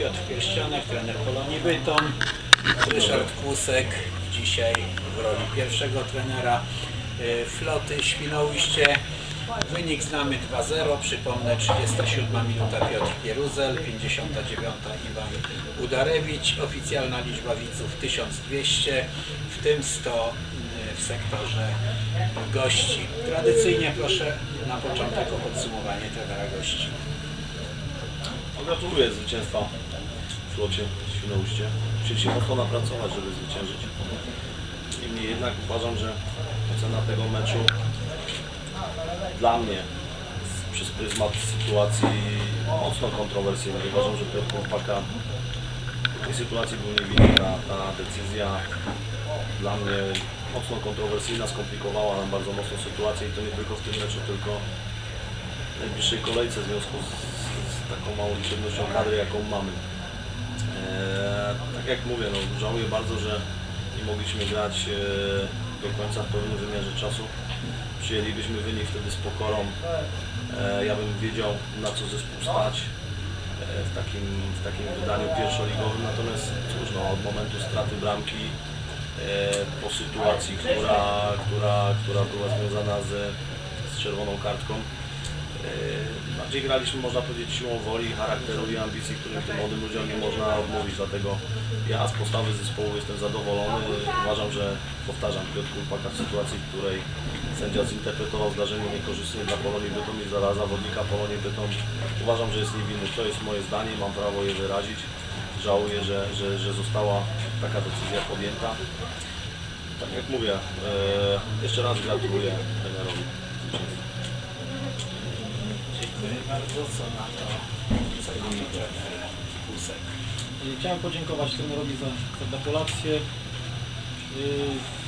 Piotr Pierścionek, trener Polonii Bytom, Ryszard Kłusek, dzisiaj w roli pierwszego trenera y, floty Świnoujście. Wynik znamy 2-0, przypomnę 37 minuta. Piotr Pieruzel, 59 Iwan Udarewicz, oficjalna liczba widzów 1200, w tym 100 y, w sektorze gości. Tradycyjnie proszę na początek o podsumowanie trenera gości. Gratuluję zwycięstwa w flocie Świnoujście. Musieli się mocno napracować, żeby zwyciężyć. Niemniej jednak uważam, że ocena tego meczu dla mnie przez pryzmat sytuacji mocno kontrowersyjnej. Uważam, że Piotr Chłopaka w tej sytuacji był niewinny. Ta, ta decyzja dla mnie mocno kontrowersyjna, skomplikowała nam bardzo mocno sytuację i to nie tylko w tym meczu, tylko w najbliższej kolejce w związku z, z taką małą liczebnością kadry, jaką mamy. Tak jak mówię, no, żałuję bardzo, że nie mogliśmy grać e, do końca w pełnym wymiarze czasu. Przyjęlibyśmy wynik wtedy z pokorą. E, ja bym wiedział, na co zespół stać e, w takim, w takim wydaniu pierwszoligowym. Natomiast cóż, no, od momentu straty bramki po sytuacji, która, która, która była związana ze, z czerwoną kartką, Bardziej graliśmy, można powiedzieć, siłą woli, charakteru i ambicji, którym tym młodym ludziom nie można odmówić. Dlatego ja z postawy zespołu jestem zadowolony. Uważam, że powtarzam Piotr Kulpaka w sytuacji, w której sędzia zinterpretował zdarzenie niekorzystnie dla Polonii Bytom i dla zawodnika Polonii Bytom. Uważam, że jest niewinny. To jest moje zdanie, mam prawo je wyrazić. Żałuję, że, że, że została taka decyzja podjęta. Tak jak mówię, e, jeszcze raz gratuluję trenerowi. Bardzo. Co na to, co na trener Kłusek? Chciałem podziękować trenerowi za, za gratulacje. Yy,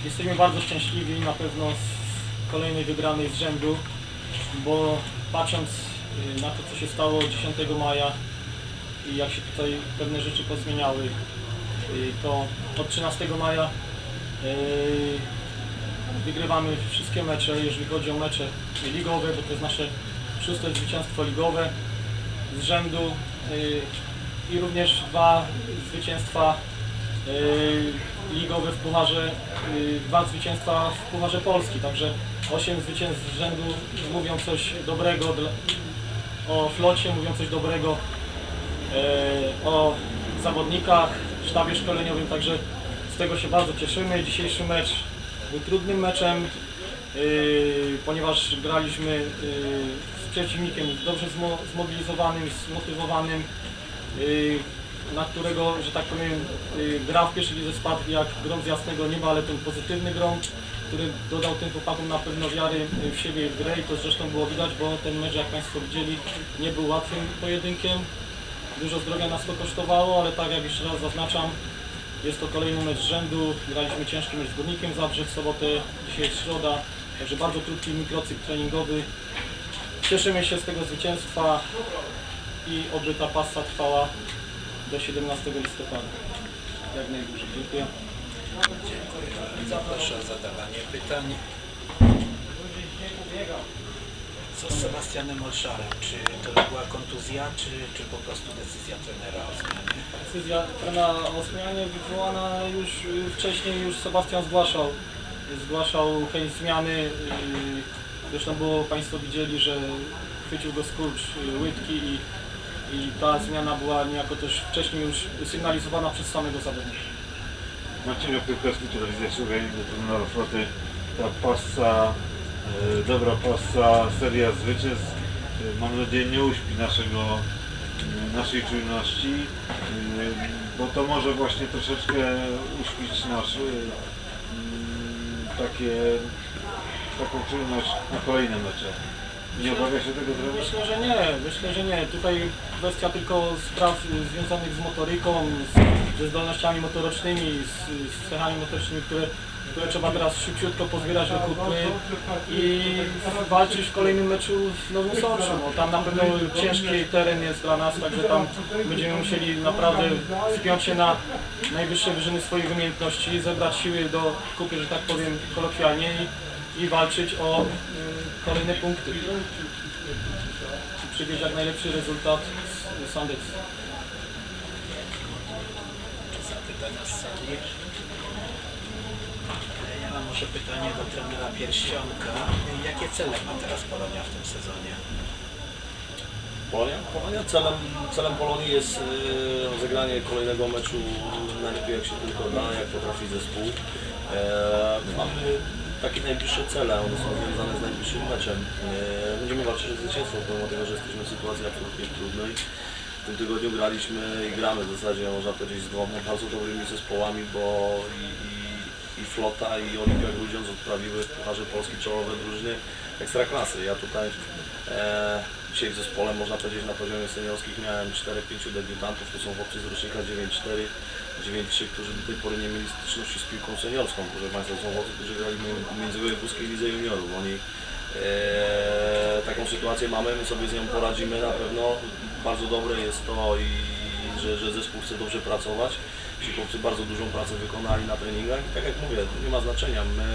Jesteśmy bardzo szczęśliwi na pewno z kolejnej wygranej z rzędu, bo patrząc yy, na to, co się stało 10 maja i jak się tutaj pewne rzeczy pozmieniały, to od 13 maja wygrywamy wszystkie mecze, jeżeli chodzi o mecze ligowe, bo to jest nasze szóste zwycięstwo ligowe z rzędu. Yy, i również dwa zwycięstwa y, ligowe w Pucharze, y, dwa zwycięstwa w Pucharze Polski, także osiem zwycięstw z rzędu mówią coś dobrego o flocie, mówią coś dobrego y, o zawodnikach, sztabie szkoleniowym, także z tego się bardzo cieszymy. Dzisiejszy mecz był trudnym meczem, y, ponieważ graliśmy y, przeciwnikiem dobrze zmo, zmobilizowanym, zmotywowanym, y, na którego, że tak powiem, y, gra w pierwszej lidze spadł jak grom z jasnego nieba, ale ten pozytywny grom, który dodał tym chłopakom na pewno wiary y, w siebie i w grę i to zresztą było widać, bo ten mecz, jak Państwo widzieli, nie był łatwym pojedynkiem. Dużo zdrowia nas to kosztowało, ale tak jak jeszcze raz zaznaczam, jest to kolejny mecz rzędu. Graliśmy ciężki mecz z Górnikiem Zabrze w sobotę, dzisiaj jest środa, także bardzo krótki mikrocykl treningowy. Cieszymy się z tego zwycięstwa i oby ta pasa trwała do 17 listopada. Jak najdłużej. Dziękuję. Dziękuję. Proszę o zadawanie pytań. Co z Sebastianem Olszarem? Czy to była kontuzja, czy, czy po prostu decyzja trenera o zmianie? Decyzja trenera o zmianie wywołana już y, wcześniej, już Sebastian zgłaszał, zgłaszał chęć zmiany. y, Zresztą było Państwo widzieli, że chwycił go skurcz y, łydki i, i ta zmiana była niejako też wcześniej już sygnalizowana przez samego zawodnika. Marcin Opiłkowski, telewizja Szugaj, trener floty. Ta pasa, e, dobra pasa, seria zwycięstw, e, mam nadzieję nie uśpi naszego, e, naszej czujności, bo to może właśnie troszeczkę uśpić nasz, takie, taką czujność na kolejne mecze. Nie obawia się tego trener? Myślę, że nie, myślę, że nie. Tutaj kwestia tylko spraw związanych z motoryką, z, ze zdolnościami motorocznymi, z, z cechami motorycznymi, które, które trzeba teraz szybciutko pozbierać do kupy i walczyć w kolejnym meczu z Nowym Sączem. No, tam na pewno ciężki teren jest dla nas, także tam będziemy musieli naprawdę wspiąć się na najwyższe wyżyny swoich umiejętności, zebrać siły do kupy, że tak powiem kolokwialnie i, walczyć o y, kolejne punkty przywieźć jak najlepszy rezultat z Sandex. Ja mam może pytanie do trenera Pierścionka. Jakie cele ma teraz Polonia w tym sezonie? Polonia? Polonia celem, celem Polonii jest e, rozegranie kolejnego meczu najlepiej jak się tylko da, jak potrafi zespół. E, my mamy takie najbliższe cele, one są związane z najbliższym meczem. E, będziemy walczyć o zwycięstwo, pomimo tego, że jesteśmy w sytuacji absolutnie trudnej. W tym tygodniu graliśmy i gramy w zasadzie, można powiedzieć, z dwoma bardzo dobrymi zespołami, bo i, i, i Flota i Olimpia Grudziądz odprawiły w Pucharze Polski czołowe drużyny Ekstraklasy. Ja tutaj e, dzisiaj w zespole, można powiedzieć, na poziomie seniorskim miałem 4-5 debiutantów, to są chłopcy z rocznika 9-4, 9-3, którzy do tej pory nie mieli styczności z piłką seniorską. Proszę Państwa, są chłopcy, którzy grali w międzywojewódzkiej lidze juniorów. Oni e, taką sytuację mamy, my sobie z nią poradzimy na pewno. Bardzo dobre jest to i że, że zespół chce dobrze pracować. Ci chłopcy bardzo dużą pracę wykonali na treningach i tak jak mówię, nie ma znaczenia. My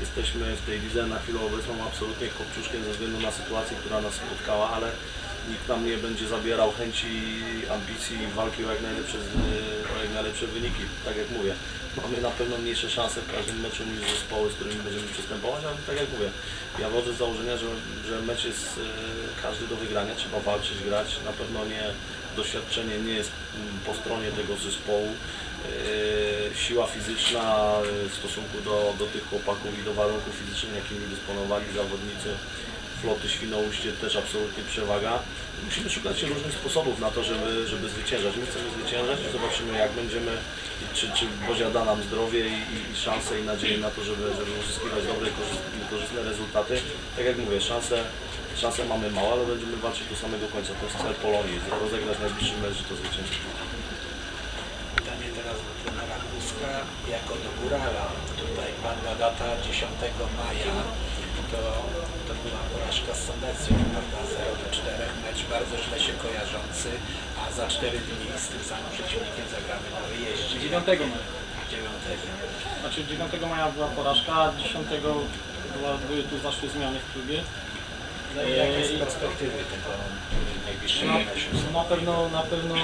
jesteśmy w tej lidze na chwilę obecną absolutnie kopciuszkiem ze względu na sytuację, która nas spotkała, ale nikt nam nie będzie zabierał chęci, ambicji i walki o jak najlepsze, o jak najlepsze wyniki. Tak jak mówię, mamy na pewno mniejsze szanse w każdym meczu niż zespoły, z którymi będziemy przystępować, ale tak jak mówię, ja wodzę z założenia, że, że mecz jest e, każdy do wygrania, trzeba walczyć, grać, na pewno nie, doświadczenie nie jest mm, po stronie tego zespołu. E, Siła fizyczna e, w stosunku do, do tych chłopaków i do warunków fizycznych, jakimi dysponowali zawodnicy floty Świnoujście też absolutnie przewaga. Musimy szukać różnych sposobów na to, żeby, żeby zwyciężać. My chcemy zwyciężać i zobaczymy jak będziemy, czy, czy Bozia da nam zdrowie i, i, i szanse i nadzieję na to, żeby, żeby uzyskiwać dobre i korzystne, korzystne rezultaty. Tak jak mówię, szanse, szanse mamy małe, ale będziemy walczyć do samego końca. To jest cel Polonii, rozegrać najbliższy mecz to zwycięstwo. Pytanie teraz do trenera Kuska. Jako do Górala, tutaj padła data 10 maja. To, to była porażka z Sandecją, prawda? 0 do 4, mecz bardzo źle się kojarzący, a za 4 dni z tym samym przeciwnikiem zagramy na wyjeździe. 9 maja. 9. Znaczy 9 maja była porażka, a 10 była, były tu zaszły zmiany w klubie. No jakie są perspektywy tego najbliższego Na, meczu? na, pewno, na pewno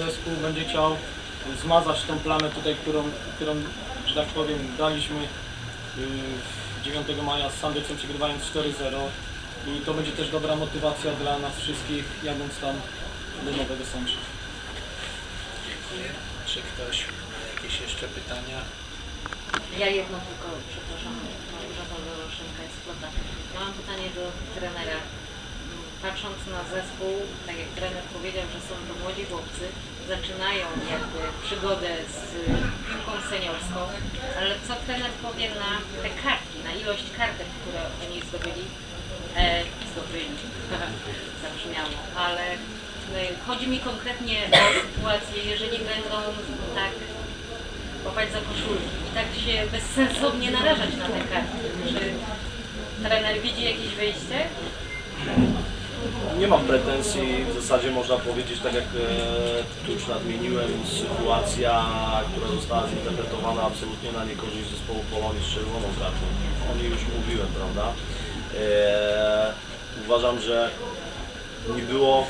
zespół będzie chciał zmazać tą plamę tutaj, którą, którą że tak powiem, daliśmy yy, 9 maja z Sandycją przegrywając 4-0 i to będzie też dobra motywacja dla nas wszystkich jadąc tam do Nowego Sącza. Dziękuję. Czy ktoś ma jakieś jeszcze pytania? Ja jedno tylko, przepraszam, Małgorzata Doroszynka jest flota. Ja mam pytanie do trenera. Patrząc na zespół, tak jak trener powiedział, że są to młodzi chłopcy, zaczynają jakby przygodę z piłką seniorską, ale co trener powie na te kartki, na ilość kartek, które oni zdobyli? E, zdobyli, zabrzmiało, ale e, chodzi mi konkretnie o sytuację, jeżeli będą tak łapać za koszulki i tak się bezsensownie narażać na te karty. Czy trener widzi jakieś wyjście? Nie mam pretensji, w zasadzie można powiedzieć, tak jak e, tu już nadmieniłem, sytuacja, która została zinterpretowana absolutnie na niekorzyść zespołu Polonii z czerwoną kartą. O niej już mówiłem, prawda? E, uważam, że nie było,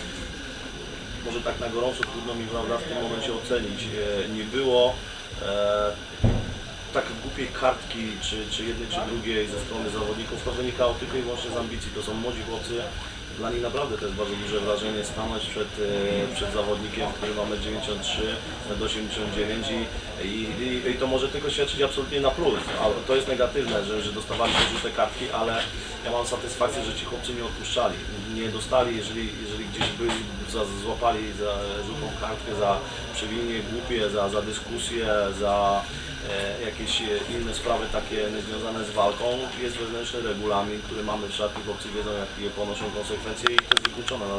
może tak na gorąco trudno mi prawda, w tym momencie ocenić, e, nie było tak głupiej kartki, czy, czy jednej, czy drugiej ze strony zawodników, to wynikało tylko i wyłącznie z ambicji. To są młodzi chłopcy, dla nich naprawdę to jest bardzo duże wrażenie stanąć przed, e, przed zawodnikiem, który ma 93, do 89 i, i, i, to może tylko świadczyć absolutnie na plus. Ale to jest negatywne, że, że dostawali żółte kartki, ale ja mam satysfakcję, że ci chłopcy nie odpuszczali. Nie dostali, jeżeli, jeżeli gdzieś byli, za, złapali za żółtą kartkę, za przewinienie głupie, za, za dyskusję, za jakieś e, inne sprawy takie związane z walką. Jest wewnętrzny regulamin, który mamy w szatni, chłopcy wiedzą jakie ponoszą konsekwencje i to jest wykluczone.